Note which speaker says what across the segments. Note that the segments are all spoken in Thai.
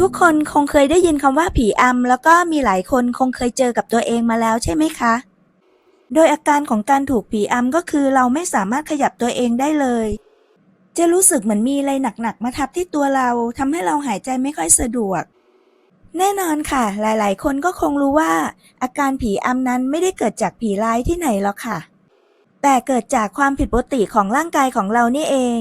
Speaker 1: ทุกคนคงเคยได้ยินคำว่าผีอำแล้วก็มีหลายคนคงเคยเจอกับตัวเองมาแล้วใช่ไหมคะ โดยอาการของการถูกผีอำก็คือเราไม่สามารถขยับตัวเองได้เลย จะรู้สึกเหมือนมีอะไรหนักๆมาทับที่ตัวเราทำให้เราหายใจไม่ค่อยสะดวก แน่นอนค่ะ หลายๆ คนก็คงรู้ว่า อาการผีอำนั้นไม่ได้เกิดจากผีร้ายที่ไหนหรอกค่ะ แต่เกิดจากความผิดปกติของร่างกายของเรานี่เอง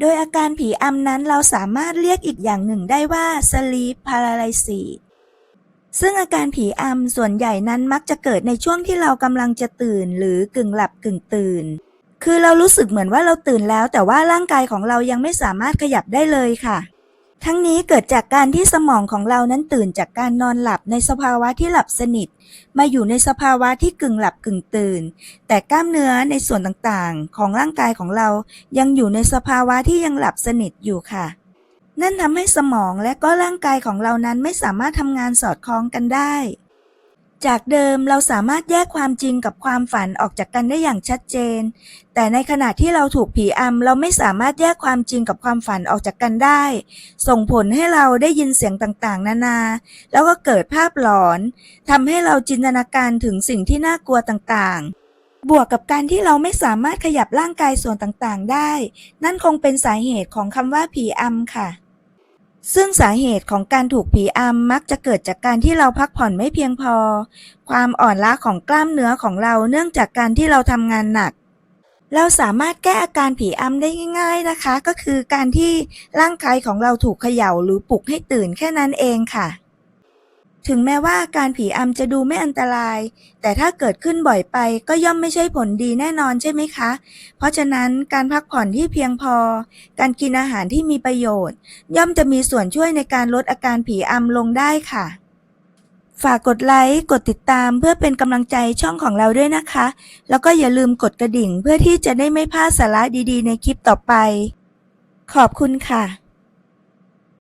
Speaker 1: โดยอาการผีอำนั้นเราสามารถเรียกอีกอย่างหนึ่งได้ว่า sleep paralysis ซึ่งอาการผีอำส่วนใหญ่นั้นมักจะเกิดในช่วงที่เรากำลังจะตื่น หรือกึ่งหลับกึ่งตื่น คือเรารู้สึกเหมือนว่าเราตื่นแล้ว แต่ว่าร่างกายของเรายังไม่สามารถขยับได้เลยค่ะ ทั้งนี้เกิดจากการที่สมองของเรานั้นตื่นจากการนอนหลับในสภาวะที่หลับสนิท มาอยู่ในสภาวะที่กึ่งหลับกึ่งตื่น แต่กล้ามเนื้อในส่วนต่างๆ ของร่างกายของเรายังอยู่ในสภาวะที่ยังหลับสนิทอยู่ค่ะ นั่นทำให้สมองและก็ร่างกายของเรานั้นไม่สามารถทำงานสอดคล้องกันได้ จากเดิมเราสามารถแยกความจริงกับความฝันออกจากกันได้อย่างชัดเจน แต่ในขณะที่เราถูกผีอำเราไม่สามารถแยกความจริงกับความฝันออกจากกันได้ ส่งผลให้เราได้ยินเสียงต่างๆ นานา แล้วก็เกิดภาพหลอนทำให้เราจินตนาการถึงสิ่งที่น่ากลัวต่างๆบวกกับการที่เราไม่สามารถขยับร่างกายส่วนต่างๆ ได้ นั่นคงเป็นสาเหตุของคำว่าผีอำค่ะ ซึ่งสาเหตุของการถูกผีอำมักจะเกิดจากการที่เราพักผ่อนไม่เพียงพอ ความอ่อนล้าของกล้ามเนื้อของเราเนื่องจากการที่เราทำงานหนัก เราสามารถแก้อาการผีอำได้ง่าย ๆนะคะ ก็คือการที่ร่างกายของเราถูกเขย่าหรือปลุกให้ตื่นแค่นั้นเองค่ะ ถึงแม้ว่าอาการผีอำจะดูไม่อันตราย แต่ถ้าเกิดขึ้นบ่อยไปก็ย่อมไม่ใช่ผลดีแน่นอนใช่ไหมคะ เพราะฉะนั้นการพักผ่อนที่เพียงพอ การกินอาหารที่มีประโยชน์ ย่อมจะมีส่วนช่วยในการลดอาการผีอำลงได้ค่ะ ฝากกดไลค์ กดติดตามเพื่อเป็นกำลังใจช่องของเราด้วยนะคะ แล้วก็อย่าลืมกดกระดิ่งเพื่อที่จะได้ไม่พลาดสาระดีๆ ในคลิปต่อไป ขอบคุณค่ะ